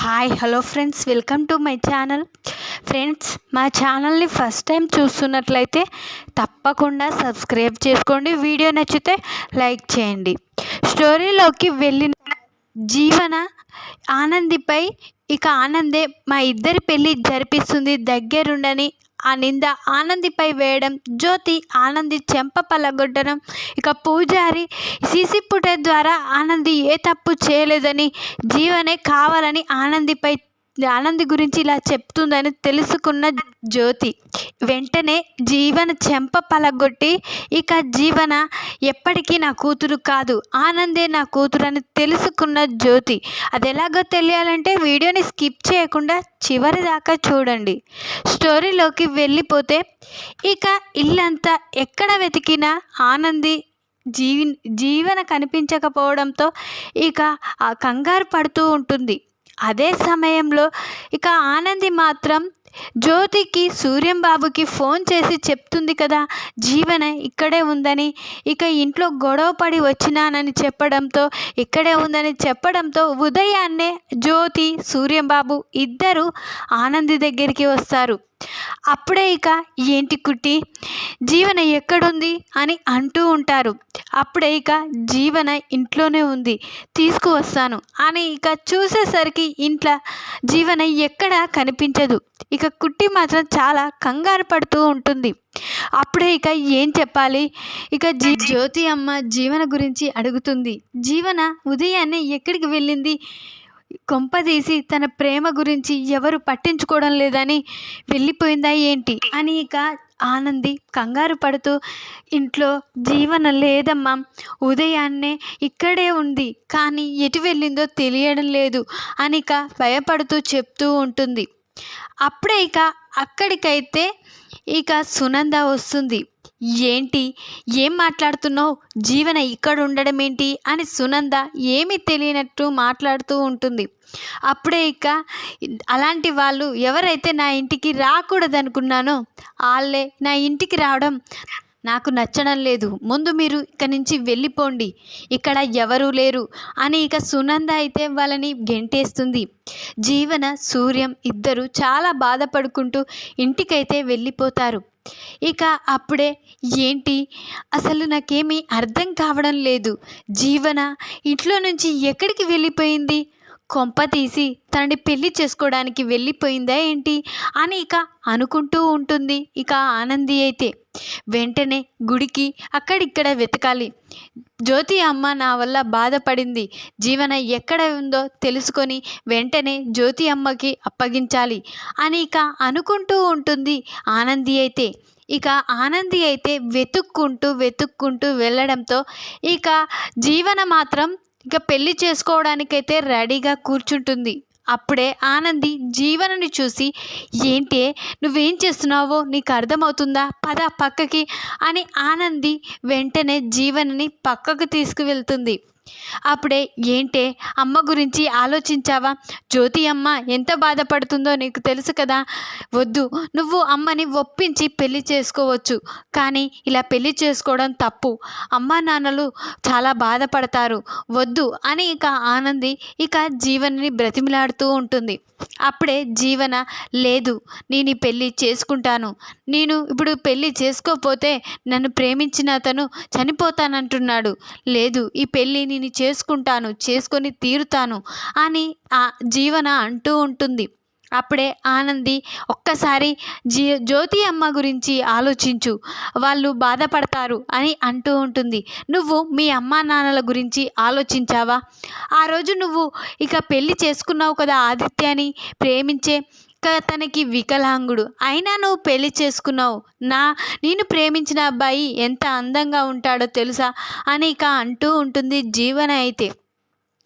Hi hello friends welcome to my channel friends మా ఛానల్ని first time చూస్తున్నట్లయితే తప్పకుండా సబ్స్క్రైబ్ చేసుకోండి. వీడియో నచ్చితే లైక్ చేయండి. స్టోరీలోకి వెళ్ళిన జీవన ఆనందిపై ఇక ఆనందే మా ఇద్దరి పెళ్ళి జరిపిస్తుంది. దగ్గరుండని ఆ నింద ఆనందిపై వేయడం జ్యోతి ఆనంది చెంప పలగొట్టడం. ఇక పూజారి సీసీ ఫుటేజ్ ద్వారా ఆనంది ఏ తప్పు చేయలేదని జీవనే కావాలని ఆనందిపై ఆనంది గురించి ఇలా చెప్తుందని తెలుసుకున్న జ్యోతి. వెంటనే జీవన చెంప పలగొట్టి ఇక జీవన ఎప్పటికీ నా కూతురు కాదు ఆనందే నా కూతురు అని తెలుసుకున్న జ్యోతి. అది ఎలాగో తెలియాలంటే వీడియోని స్కిప్ చేయకుండా చివరి దాకా చూడండి. స్టోరీలోకి వెళ్ళిపోతే ఇక ఇల్లంతా ఎక్కడ వెతికినా ఆనంది జీవి జీవన కనిపించకపోవడంతో ఇక ఆ కంగారు పడుతూ ఉంటుంది. అదే సమయంలో ఇక ఆనంది మాత్రం జ్యోతికి సూర్యం బాబుకి ఫోన్ చేసి చెప్తుంది కదా జీవన ఇక్కడే ఉందని. ఇక ఇంట్లో గొడవ పడి వచ్చినానని చెప్పడంతో ఇక్కడే ఉందని చెప్పడంతో ఉదయాన్నే జ్యోతి సూర్యం బాబు ఇద్దరు ఆనంది దగ్గరికి వస్తారు. అప్పుడే ఇక ఏంటి కుట్టి? జీవన ఎక్కడుంది అని అంటూ ఉంటారు. అప్పుడే ఇక జీవన ఇంట్లోనే ఉంది తీసుకువస్తాను అని ఇక చూసేసరికి ఇంట్లో జీవన ఎక్కడ కనిపించదు. ఇక కుట్టి మాత్రం చాలా కంగారు పడుతూ ఉంటుంది. అప్పుడే ఇక ఏం చెప్పాలి? ఇక జీ జ్యోతి అమ్మ జీవన గురించి అడుగుతుంది. జీవన ఉదయాన్నే ఎక్కడికి వెళ్ళింది? కొంపదీసి తన ప్రేమ గురించి ఎవరు పట్టించుకోవడం లేదని వెళ్ళిపోయిందా ఏంటి? అని ఇక ఆనంది కంగారు పడుతూ ఇంట్లో జీవన లేదమ్మా. ఉదయాన్నే ఇక్కడే ఉంది. కానీ ఎటు వెళ్ళిందో తెలియడం లేదు అని ఇక భయపడుతూ చెప్తూ ఉంటుంది. అప్పుడే ఇక అక్కడికైతే ఇక సునంద వస్తుంది. ఏంటి? ఏం మాట్లాడుతున్నావు? జీవన ఇక్కడ ఉండడం ఏంటి అని సునంద ఏమీ తెలియనట్టు మాట్లాడుతూ ఉంటుంది. అప్పుడే ఇక అలాంటి వాళ్ళు ఎవరైతే నా ఇంటికి రాకూడదనుకున్నానో వాళ్ళే నా ఇంటికి రావడం నాకు నచ్చడం లేదు. ముందు మీరు ఇక్కడి నుంచి వెళ్ళిపోండి. ఇక్కడ ఎవరూ లేరు అని ఇక సునంద అయితే వాళ్ళని గెంటేస్తుంది. జీవన సూర్యం ఇద్దరు చాలా బాధపడుకుంటూ ఇంటికైతే వెళ్ళిపోతారు. ఇక అప్పుడే ఏంటి? అసలు నాకేమీ అర్థం కావడం లేదు. జీవన ఇంట్లో నుంచి ఎక్కడికి వెళ్ళిపోయింది? కొంప తీసి తనని పెళ్ళి చేసుకోవడానికి వెళ్ళిపోయిందా ఏంటి అని ఇక అనుకుంటూ ఉంటుంది. ఇక ఆనంది అయితే వెంటనే గుడికి అక్కడిక్కడ వెతకాలి. జ్యోతి అమ్మ నా వల్ల బాధపడింది. జీవన ఎక్కడ ఉందో తెలుసుకొని వెంటనే జ్యోతి అమ్మకి అప్పగించాలి అని ఇక అనుకుంటూ ఉంటుంది ఆనంది అయితే. ఇక ఆనంది అయితే వెతుక్కుంటూ వెతుక్కుంటూ వెళ్ళడంతో ఇక జీవన మాత్రం ఇక పెళ్ళి చేసుకోవడానికైతే రెడీగా కూర్చుంటుంది. అప్పుడే ఆనంది జీవనని చూసి ఏంటి నువ్వేం చేస్తున్నావో నీకు అర్థమవుతుందా? పద పక్కకి అని ఆనంది వెంటనే జీవనని పక్కకు తీసుకువెళ్తుంది. అప్పుడే ఏంటే అమ్మ గురించి ఆలోచించావా? జ్యోతి అమ్మ ఎంత బాధపడుతుందో నీకు తెలుసు కదా? వద్దు నువ్వు అమ్మని ఒప్పించి పెళ్ళి చేసుకోవచ్చు. కానీ ఇలా పెళ్ళి చేసుకోవడం తప్పు. అమ్మ నాన్నలు చాలా బాధపడతారు. వద్దు అని ఇక ఆనంది ఇక జీవనని బ్రతిమిలాడుతూ ఉంటుంది. అప్పుడే జీవన లేదు నేను ఈ పెళ్ళి చేసుకుంటాను. నేను ఇప్పుడు పెళ్ళి చేసుకోకపోతే నన్ను ప్రేమించిన అతను చనిపోతానంటున్నాడు. లేదు ఈ పెళ్ళి నేను చేసుకుంటాను చేసుకొని తీరుతాను అని ఆ జీవన అంటూ ఉంటుంది. అప్పుడే ఆనంది ఒక్కసారి జీ జ్యోతి అమ్మ గురించి ఆలోచించు వాళ్ళు బాధపడతారు అని అంటూ ఉంటుంది. నువ్వు మీ అమ్మా నాన్నల గురించి ఆలోచించావా? ఆ రోజు నువ్వు ఇక పెళ్ళి చేసుకున్నావు కదా ఆదిత్యని ప్రేమించే తనకి వికలాంగుడు. అయినా నువ్వు పెళ్ళి చేసుకున్నావు. నా నేను ప్రేమించిన అబ్బాయి ఎంత అందంగా ఉంటాడో తెలుసా? అని ఇక అంటూ ఉంటుంది జీవన అయితే.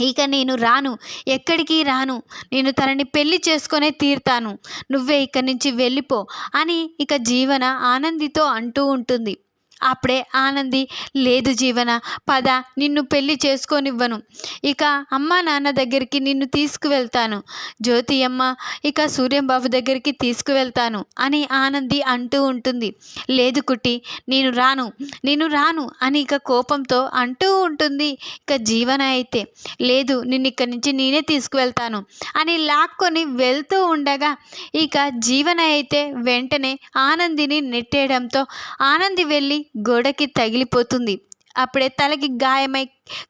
ఇక నేను రాను. ఎక్కడికి రాను. నేను తనని పెళ్ళి చేసుకునే తీరుతాను. నువ్వే ఇక్కడి నుంచి వెళ్ళిపో అని ఇక జీవన ఆనందితో అంటూ ఉంటుంది. అప్పుడే ఆనంది లేదు జీవన పద నిన్ను పెళ్ళి చేసుకోనివ్వను. ఇక అమ్మ నాన్న దగ్గరికి నిన్ను తీసుకువెళ్తాను. జ్యోతి అమ్మ ఇక సూర్యంబాబు దగ్గరికి తీసుకువెళ్తాను అని ఆనంది అంటూ ఉంటుంది. లేదు కుట్టి నేను రాను నేను రాను అని ఇక కోపంతో అంటూ ఉంటుంది. ఇక జీవన అయితే లేదు నిన్ను ఇక్కడి నుంచి నేనే తీసుకువెళ్తాను అని లాక్కొని వెళ్తూ ఉండగా ఇక జీవన అయితే వెంటనే ఆనందిని నెట్టేయడంతో ఆనంది వెళ్ళి గోడకి తగిలిపోతుంది. అప్పుడే తలకి గాయమై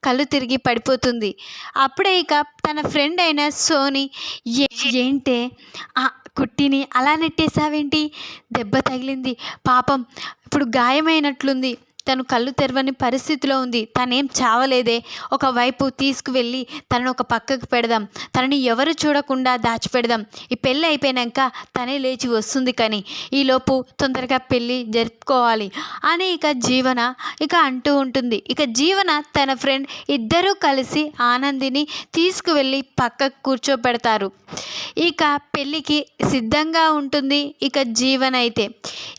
కళ్ళు తిరిగి పడిపోతుంది. అప్పుడే ఇక తన ఫ్రెండ్ అయిన సోని ఏంటే? ఆ కుట్టిని అలా నెట్టేశావేంటి? దెబ్బ తగిలింది. పాపం ఇప్పుడు గాయమైనట్లుంది. తను కళ్ళు తెరవని పరిస్థితిలో ఉంది. తనేం చావలేదే. ఒకవైపు తీసుకువెళ్ళి తనను ఒక పక్కకు పెడదాం. తనని ఎవరు చూడకుండా దాచిపెడదాం. ఈ పెళ్ళి అయిపోయాక తనే లేచి వస్తుంది కానీ. ఈలోపు తొందరగా పెళ్ళి జరుపుకోవాలి. అని ఇక జీవన ఇక అంటూ ఉంటుంది. ఇక జీవన తన ఫ్రెండ్ ఇద్దరూ కలిసి ఆనందిని తీసుకువెళ్ళి పక్కకు కూర్చోబెడతారు ఇక పెళ్ళికి సిద్ధంగా ఉంటుంది ఇక జీవన అయితే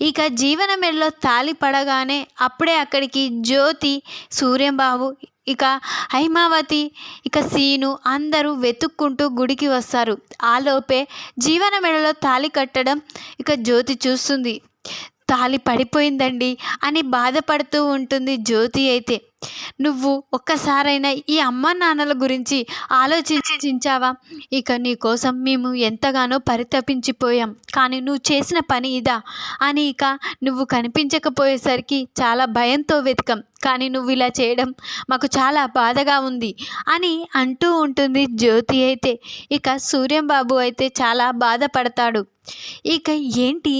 ఇక జీవన మెడలో తాళి పడగానే అప్పుడే అక్కడికి జ్యోతి సూర్యంబాబు ఇక హైమావతి ఇక సీను అందరూ వెతుక్కుంటూ గుడికి వస్తారు. ఆలోపే జీవన మెడలో తాళి కట్టడం ఇక జ్యోతి చూస్తుంది. తాళి పడిపోయిందండి అని బాధపడుతూ ఉంటుంది జ్యోతి అయితే. నువ్వు ఒక్కసారైనా ఈ అమ్మ నాన్నల గురించి ఆలోచించావా? ఇక నీ కోసం మేము ఎంతగానో పరితపించిపోయాం. కానీ నువ్వు చేసిన పని ఇదా? అని ఇక నువ్వు కనిపించకపోయేసరికి చాలా భయంతో వెతకం. కానీ నువ్వు ఇలా చేయడం మాకు చాలా బాధగా ఉంది అని అంటూ ఉంటుంది జ్యోతి అయితే. ఇక సూర్యంబాబు అయితే చాలా బాధపడతాడు. ఇక ఏంటి?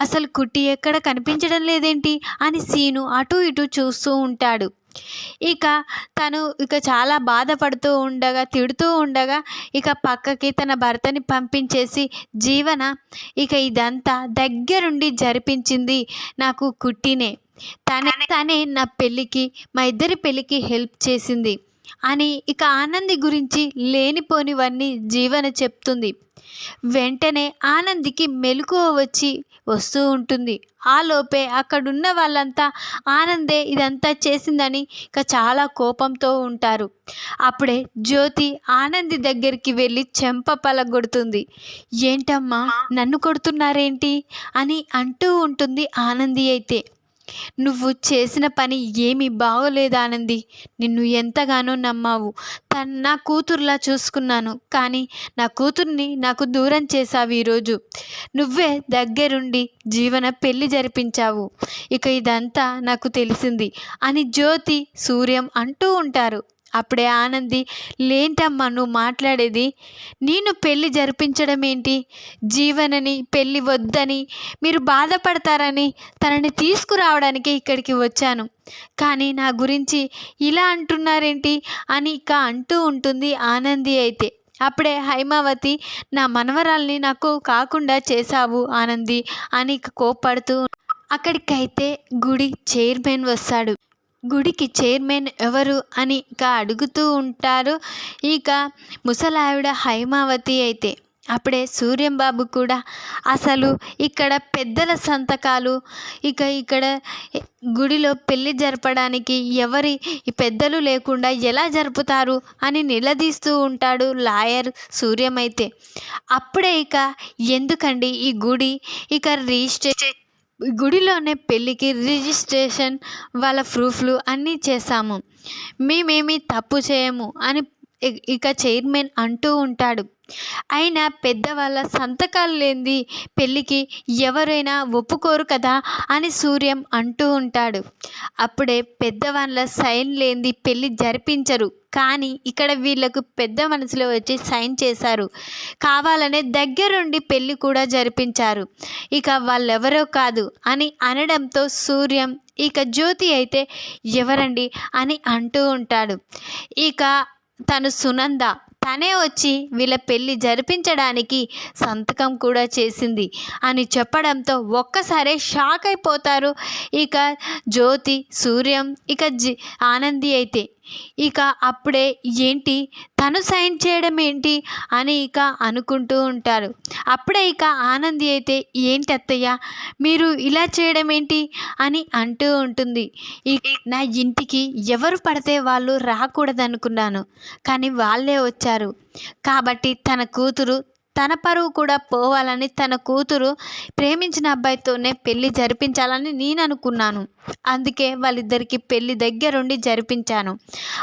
అసలు కుట్టి ఎక్కడ కనిపించడం లేదేంటి? అని సీను అటు ఇటు చూస్తూ ఉంటాడు. ఇక తను ఇక చాలా బాధపడుతూ ఉండగా తిడుతూ ఉండగా ఇక పక్కకి తన భర్తని పంపించేసి జీవన ఇక ఇదంతా దగ్గరుండి జరిపించింది నాకు కుట్టినే. తనే తనే నా పెళ్ళికి మా ఇద్దరి పెళ్ళికి హెల్ప్ చేసింది. అని ఇక ఆనంది గురించి లేనిపోనివన్నీ జీవన చెప్తుంది. వెంటనే ఆనందికి మెలకువ వచ్చి వస్తూ ఉంటుంది. ఆ లోపే అక్కడున్న వాళ్ళంతా ఆనందే ఇదంతా చేసిందని ఇక చాలా కోపంతో ఉంటారు. అప్పుడే జ్యోతి ఆనంది దగ్గరికి వెళ్ళి చెంప పలగొడుతుంది. ఏంటమ్మా నన్ను కొడుతున్నారేంటి? అని అంటూ ఉంటుంది ఆనంది అయితే. నువ్వు చేసిన పని ఏమీ బాగోలేదు ఆనంది నిన్ను ఎంతగానో నమ్మావు. తను నా కూతురులా చూసుకున్నాను. కానీ నా కూతుర్ని నాకు దూరం చేశావు ఈరోజు. నువ్వే దగ్గరుండి జీవన పెళ్ళి జరిపించావు. ఇక ఇదంతా నాకు తెలిసింది అని జ్యోతి సూర్యం అంటూ ఉంటారు. అప్పుడే ఆనంది లేంటమ్మా నువ్వు మాట్లాడేది? నేను పెళ్ళి జరిపించడం ఏంటి? జీవనని పెళ్ళి వద్దని మీరు బాధపడతారని తనని తీసుకురావడానికి ఇక్కడికి వచ్చాను. కానీ నా గురించి ఇలా అంటున్నారేంటి? అని ఇక అంటూ ఉంటుంది ఆనంది అయితే. అప్పుడే హైమావతి నా మనవరాల్ని నాకు కాకుండా చేశావు ఆనంది అని కోప్పడుతూ అక్కడికైతే గుడి చైర్మన్ వస్తాడు. గుడికి చైర్మన్ ఎవరు అని ఇక అడుగుతూ ఉంటారు. ఇక ముసలావిడ హైమావతి అయితే అప్పుడే సూర్యంబాబు కూడా అసలు ఇక్కడ పెద్దల సంతకాలు ఇక ఇక్కడ గుడిలో పెళ్ళి జరపడానికి ఎవరి పెద్దలు లేకుండా ఎలా జరుపుతారు అని నిలదీస్తూ ఉంటాడు లాయర్ సూర్యమైతే. అప్పుడే ఇక ఎందుకండి ఈ గుడి? ఇక రిజిస్ట్రేషన్ గుడిలోనే పెళ్ళికి రిజిస్ట్రేషన్ వాళ్ళ ప్రూఫ్లు అన్నీ చేశాము. మేమేమీ తప్పు చేయము అని ఇక చైర్మన్ అంటూ ఉంటాడు. అయినా పెద్దవాళ్ళ సంతకాలు లేనిది పెళ్ళికి ఎవరైనా ఒప్పుకోరు కదా అని సూర్యం అంటూ ఉంటాడు. అప్పుడే పెద్దవాళ్ళ సైన్ లేనిది పెళ్ళి జరిపించరు. కానీ ఇక్కడ వీళ్ళకు పెద్ద మనసులో వచ్చి సైన్ చేశారు. కావాలనే దగ్గరుండి పెళ్ళి కూడా జరిపించారు. ఇక వాళ్ళెవరో కాదు అని అనడంతో సూర్యం ఇక జ్యోతి అయితే ఎవరండి? అని అంటూ ఉంటాడు. ఇక తను సునంద తనే వచ్చి వీళ్ళ పెళ్ళి జరిపించడానికి సంతకం కూడా చేసింది అని చెప్పడంతో ఒక్కసారే షాక్ అయిపోతారు. ఇక జ్యోతి సూర్యం ఇక జి ఆనంది అయితే ఇక అప్పుడే ఏంటి? తను సైన్ చేయడం ఏంటి? అని ఇక అనుకుంటూ ఉంటారు. అప్పుడే ఇక ఆనంది అయితే ఏంటి అత్తయ్య? మీరు ఇలా చేయడం ఏంటి? అని అంటూ ఉంటుంది. నా ఇంటికి ఎవరు పడితే వాళ్ళు రాకూడదనుకున్నాను. కానీ వాళ్ళే వచ్చారు. కాబట్టి తన కూతురు తన పరువు కూడా పోవాలని తన కూతురు ప్రేమించిన అబ్బాయితోనే పెళ్ళి జరిపించాలని నేను అనుకున్నాను. అందుకే వాళ్ళిద్దరికి పెళ్ళి దగ్గరుండి జరిపించాను.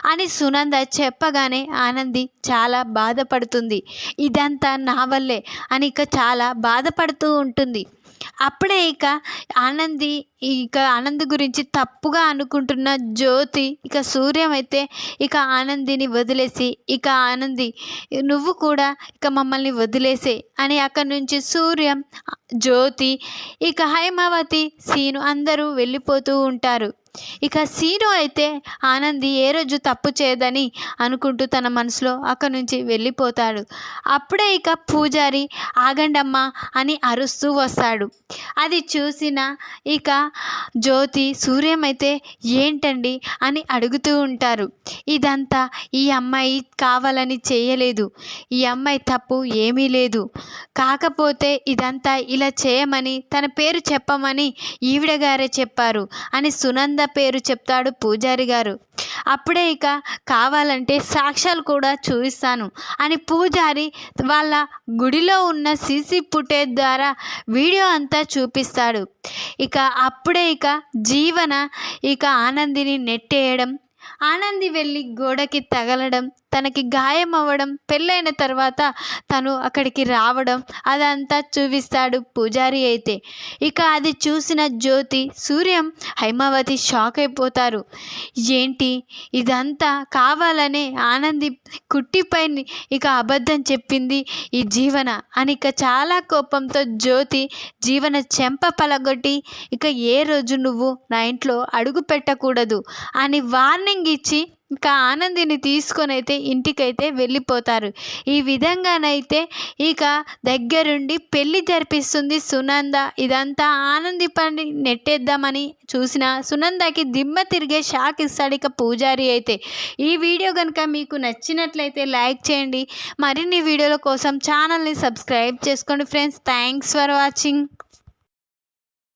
అని సునంద చెప్పగానే ఆనంది చాలా బాధపడుతుంది. ఇదంతా నా వల్లే అని ఇక చాలా బాధపడుతూ ఉంటుంది. అప్పుడే ఇక ఆనంది ఇక ఆనంద్ గురించి తప్పుగా అనుకుంటున్న జ్యోతి ఇక సూర్యం అయితే ఇక ఆనందిని వదిలేసి ఇక ఆనంది నువ్వు కూడా ఇక మమ్మల్ని వదిలేసే అని అక్కడి నుంచి సూర్యం జ్యోతి ఇక హైమావతి సీను అందరూ వెళ్ళిపోతూ ఉంటారు. ఇక సీను అయితే ఆనంది ఏ రోజు తప్పు చేయదని అనుకుంటూ తన మనసులో అక్కడి నుంచి వెళ్ళిపోతాడు. అప్పుడే ఇక పూజారి ఆగండమ్మా అని అరుస్తూ వస్తాడు. అది చూసిన ఇక జ్యోతి సూర్యం అయితే ఏంటండి? అని అడుగుతూ ఉంటారు. ఇదంతా ఈ అమ్మాయి కావాలని చేయలేదు. ఈ అమ్మాయి తప్పు ఏమీ లేదు. కాకపోతే ఇదంతా ఇలా చేయమని తన పేరు చెప్పమని ఈవిడ గారే చెప్పారు అని సునంద పేరు చెప్తాడు పూజారి గారు. అప్పుడే ఇక కావాలంటే సాక్ష్యాలు కూడా చూపిస్తాను అని పూజారి వాళ్ళ గుడిలో ఉన్న సీసీ ఫుటేజ్ ద్వారా వీడియో అంతా చూపిస్తాడు. ఇక అప్పుడే ఇక జీవన ఇక ఆనందిని నెట్టేయడం ఆనంది వెళ్ళి గోడకి తగలడం తనకి గాయం అవ్వడం పెళ్ళైన తర్వాత తను అక్కడికి రావడం అదంతా చూపిస్తాడు పూజారి అయితే. ఇక అది చూసిన జ్యోతి సూర్యం హైమావతి షాక్ అయిపోతారు. ఏంటి? ఇదంతా కావాలనే ఆనంది కుట్టిపై ఇక అబద్ధం చెప్పింది ఈ జీవన. అని ఇక చాలా కోపంతో జ్యోతి జీవన చెంప పలగొట్టి ఇక ఏ రోజు నువ్వు నా ఇంట్లో అడుగు పెట్టకూడదు అని వార్నింగ్ ఇచ్చి ఇంకా ఆనందిని తీసుకొని అయితే ఇంటికైతే వెళ్ళిపోతారు. ఈ విధంగానైతే ఇక దగ్గరుండి పెళ్ళి జరిపిస్తుంది సునంద. ఇదంతా ఆనంది పని నెట్టేద్దామని చూసిన సునందకి దిమ్మ తిరిగే షాక్ ఇస్తాడు ఇక పూజారి అయితే. ఈ వీడియో కనుక మీకు నచ్చినట్లయితే లైక్ చేయండి. మరిన్ని వీడియోల కోసం ఛానల్ని సబ్స్క్రైబ్ చేసుకోండి ఫ్రెండ్స్. Thanks for watching.